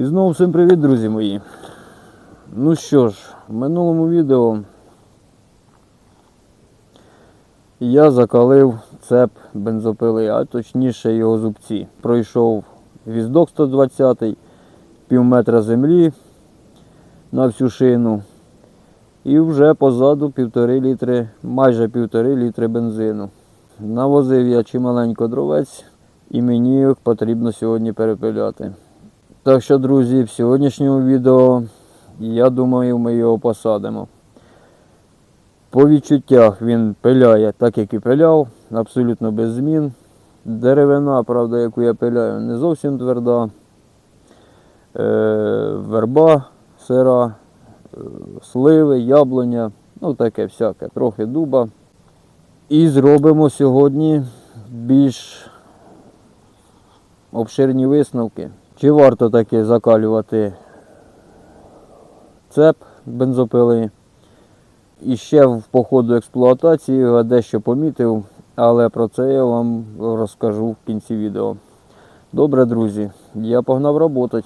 І знову всім привіт, друзі мої. Ну що ж, в минулому відео я закалив цеп бензопили, а точніше його зубці. Пройшов гвіздок 120, пів метра землі на всю шину. І вже позаду півтори літри, майже півтори літри бензину. Навозив я чималенько дровець і мені їх потрібно сьогодні перепиляти. Так що, друзі, в сьогоднішньому відео я думаю, ми його посадимо. По відчуттях він пиляє так, як і пиляв, абсолютно без змін. Деревина, правда, яку я пиляю, не зовсім тверда. Е, верба сира, е, сливи, яблуня, ну таке всяке, трохи дуба. І зробимо сьогодні більш обширні висновки. Чи варто таки закалювати цеп бензопили? І ще в походу експлуатації я дещо помітив, але про це я вам розкажу в кінці відео. Добре, друзі, я погнав працювати.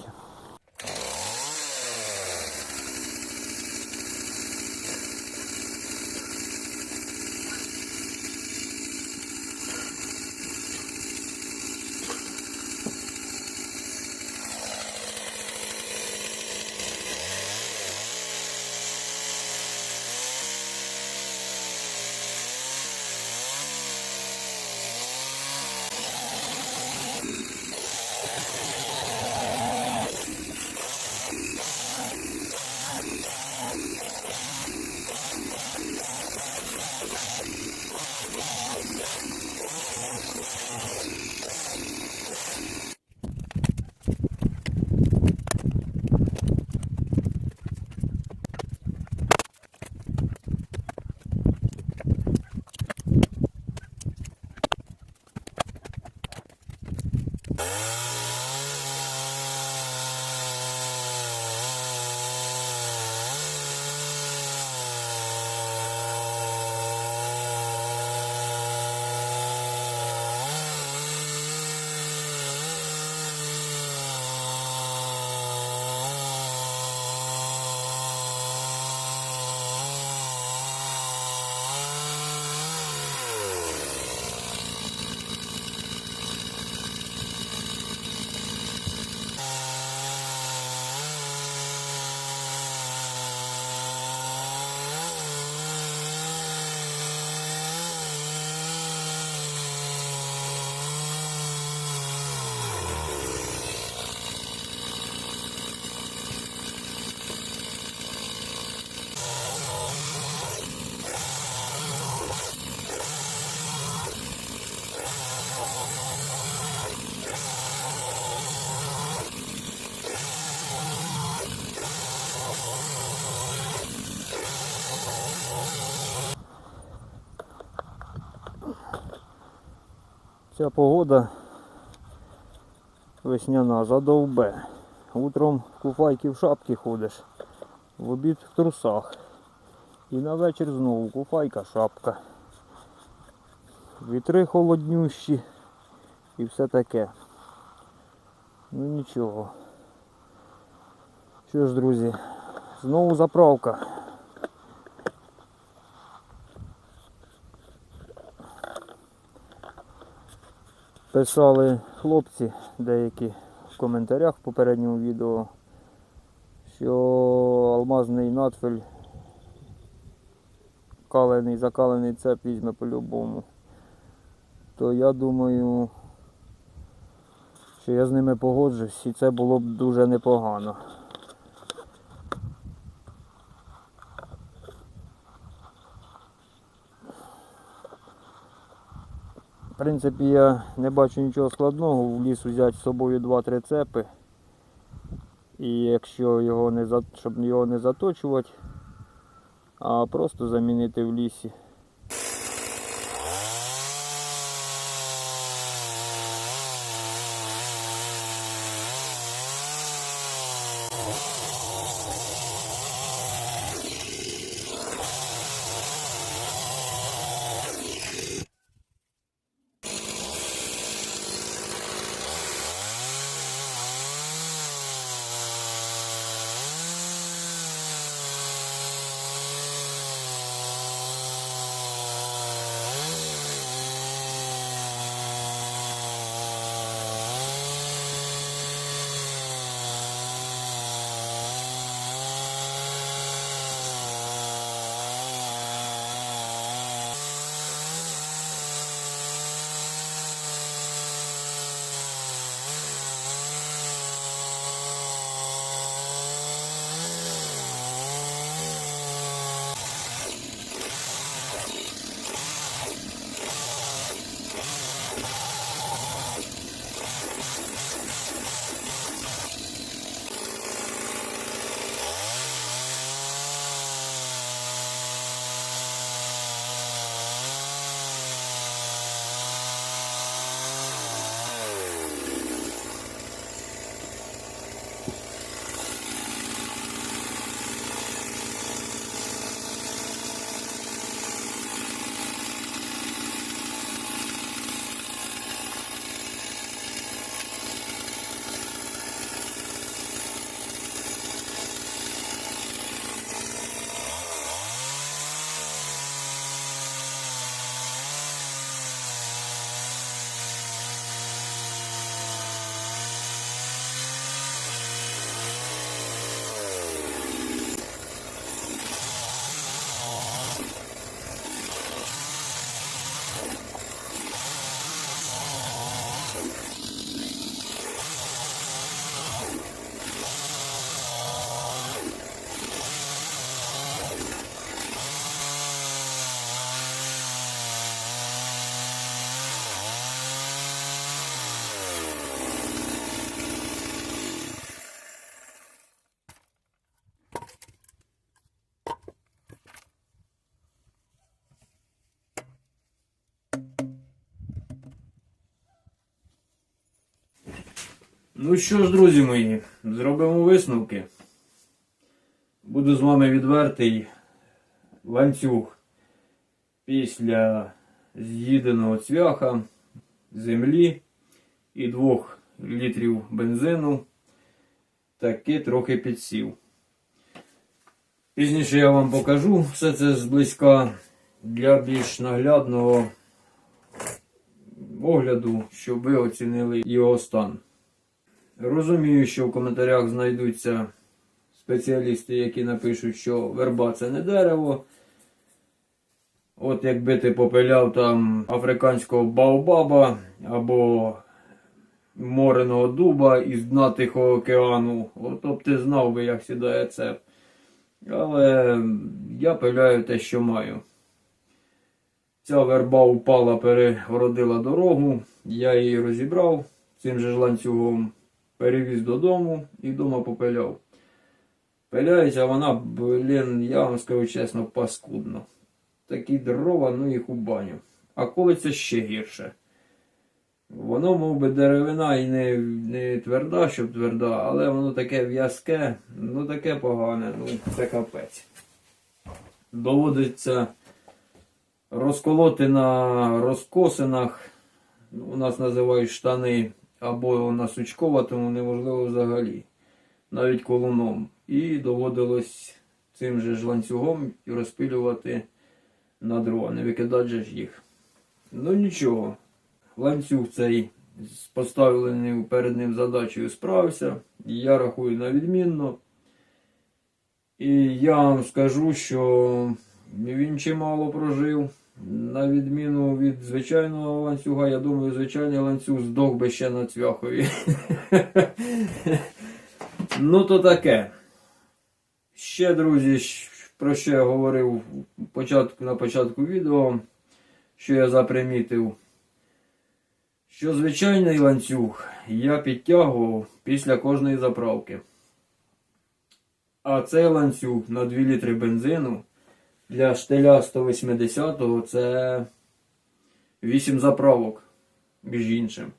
Ця погода весняна задовбе. Утром в куфайки в шапці ходиш, в обід в трусах. І на вечір знову куфайка, шапка. Вітри холоднющі і все таке. Ну нічого. Що ж, друзі, знову заправка. Писали хлопці деякі в коментарях в попередньому відео, що алмазний надфель калений, закалений цеп візьме по-любому. То я думаю, що я з ними погоджусь і це було б дуже непогано. В принципі, я не бачу нічого складного, в ліс взяти з собою 2-3 цепи. І якщо його не щоб його не заточувати, а просто замінити в лісі. Ну що ж, друзі мої, зробимо висновки. Буду з вами відвертий ланцюг після з'їденого цвяха, землі і двох літрів бензину таки трохи підсів. Пізніше я вам покажу все це зблизька для більш наглядного огляду, щоб ви оцінили його стан. Розумію, що в коментарях знайдуться спеціалісти, які напишуть, що верба це не дерево. От якби ти попиляв там африканського баобаба або мореного дуба із дна Тихого океану, от б ти знав би, як сідає цеп. Але я пиляю те, що маю. Ця верба упала, перегородила дорогу, я її розібрав цим же ланцюгом, перевіз додому і вдома попиляв. Пиляється вона, блін, я вам скажу чесно, паскудно. Такі дрова, ну їх у баню. А коли це ще гірше. Воно, мов би, деревина і не, не тверда, щоб тверда, але воно таке в'язке, ну таке погане, ну це капець. Доводиться розколоти на розкосинах, ну, у нас називають штани, або на сучковатому неможливо взагалі, навіть колуном. І доводилось цим же ж ланцюгом розпилювати на дрова, не викидати же ж їх. Ну нічого, ланцюг цей з поставлений перед ним задачею справився, я рахую на відмінно. І я вам скажу, що він чимало прожив. На відміну від звичайного ланцюга, я думаю, звичайний ланцюг здох би ще на цвяхові. ну, то таке. Ще, друзі, про що я говорив на початку відео, що я запримітив, що звичайний ланцюг я підтягував після кожної заправки. А цей ланцюг на 2 літри бензину для штиля 180-го це 8 заправок, між іншим.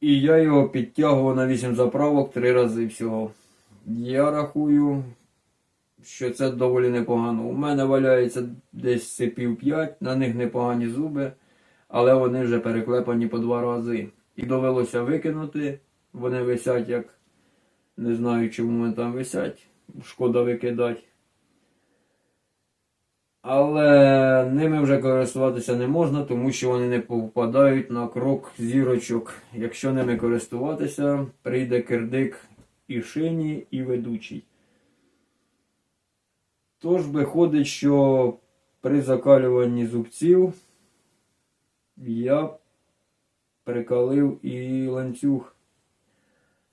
І я його підтягував на 8 заправок 3 рази всього. Я рахую, що це доволі непогано. У мене валяється десь сипів 5, на них непогані зуби, але вони вже переклепані по два рази. І довелося викинути. Вони висять як не знаю, чому вони там висять. Шкода викидати. Але ними вже користуватися не можна, тому що вони не попадають на крок зірочок. Якщо ними користуватися, прийде кирдик і шині, і ведучий. Тож виходить, що при закалюванні зубців я прикалив і ланцюг.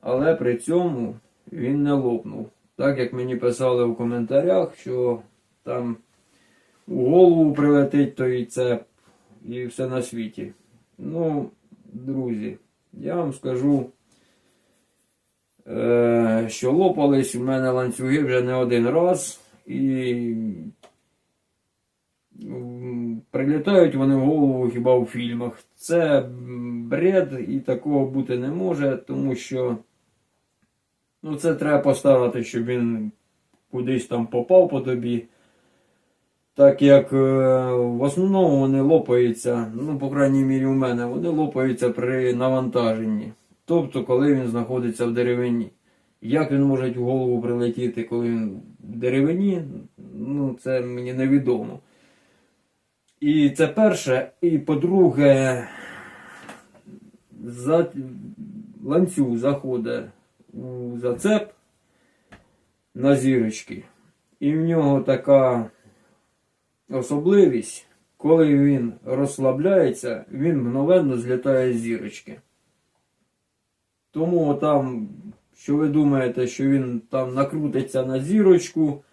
Але при цьому він не лопнув. Так як мені писали в коментарях, що там у голову прилетить той цеп і все на світі. Ну, друзі, я вам скажу, е, що лопались у мене ланцюги вже не один раз. І прилітають вони в голову хіба у фільмах. Це бред і такого бути не може, тому що ну, це треба поставити, щоб він кудись там попав по тобі. Так як е, в основному вони лопаються, ну, по крайній мірі у мене, вони лопаються при навантаженні. Тобто, коли він знаходиться в деревині. Як він може в голову прилетіти, коли він в деревині, ну це мені невідомо. І це перше. І по-друге, за... ланцюг заходить у зацеп на зірочки. І в нього така особливість, коли він розслабляється, він мгновенно злітає з зірочки. Тому там, що ви думаєте, що він там накрутиться на зірочку,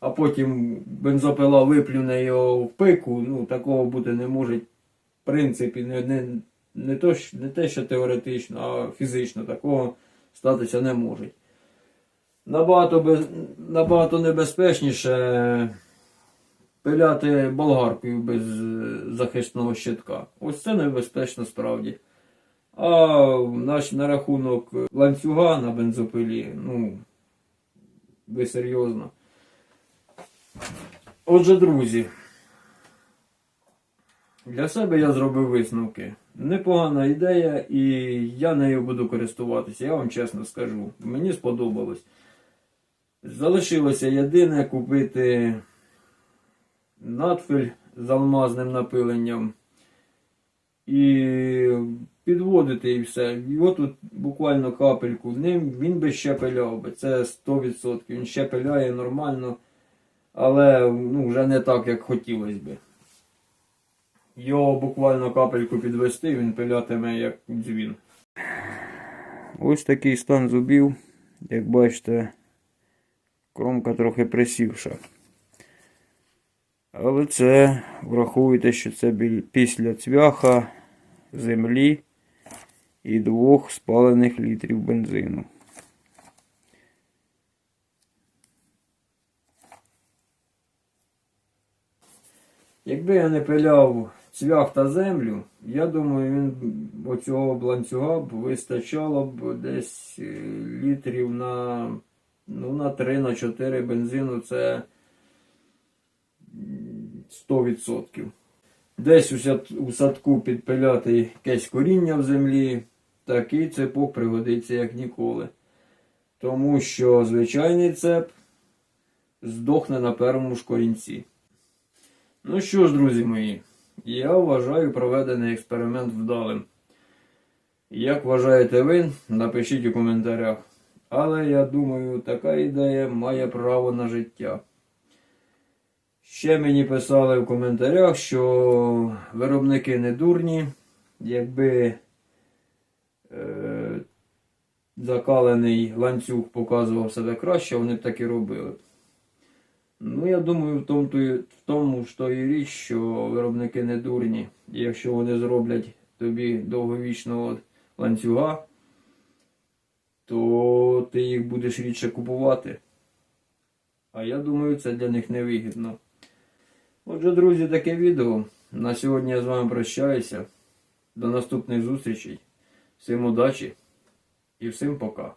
а потім бензопила виплюне його в пику, ну такого бути не може. В принципі, не, не, не, то, не те, що теоретично, а фізично такого статися не може. Набагато, без, набагато небезпечніше пиляти болгаркою без е, захисного щитка. Ось це небезпечно справді. А наш на рахунок ланцюга на бензопилі, ну, ви серйозно. Отже, друзі, для себе я зробив висновки. Непогана ідея, і я нею буду користуватися, я вам чесно скажу. Мені сподобалось. Залишилося єдине купити надфиль з алмазним напиленням і підводити і все. Його тут буквально капельку в ним, він би ще пиляв би, це 100%. Він ще пиляє нормально, але ну, вже не так, як хотілося би. Його буквально капельку підвести, він пилятиме як дзвін. Ось такий стан зубів. Як бачите, кромка трохи присівша. Але це врахуйте, що це після цвяха, землі і двох спалених літрів бензину. Якби я не пиляв цвях та землю, я думаю, він оцього бланцюга б вистачало б десь е, літрів на, ну, на 3 на 4 бензину. Це 100%. Десь у, садку підпиляти якесь коріння в землі, такий цепок пригодиться як ніколи. Тому що звичайний цеп здохне на першому ж корінці. Ну що ж, друзі мої, я вважаю проведений експеримент вдалим. Як вважаєте ви, напишіть у коментарях. Але я думаю, така ідея має право на життя. Ще мені писали в коментарях, що виробники не дурні, якби е, закалений ланцюг показував себе краще, вони б так і робили. Ну, я думаю, в тому, в тому то і річ, що виробники не дурні. І якщо вони зроблять тобі довговічного ланцюга, то ти їх будеш рідше купувати. А я думаю, це для них невигідно. Отже, друзі, таке відео. На сьогодні я з вами прощаюся. До наступних зустрічей. Всім удачі і всім пока.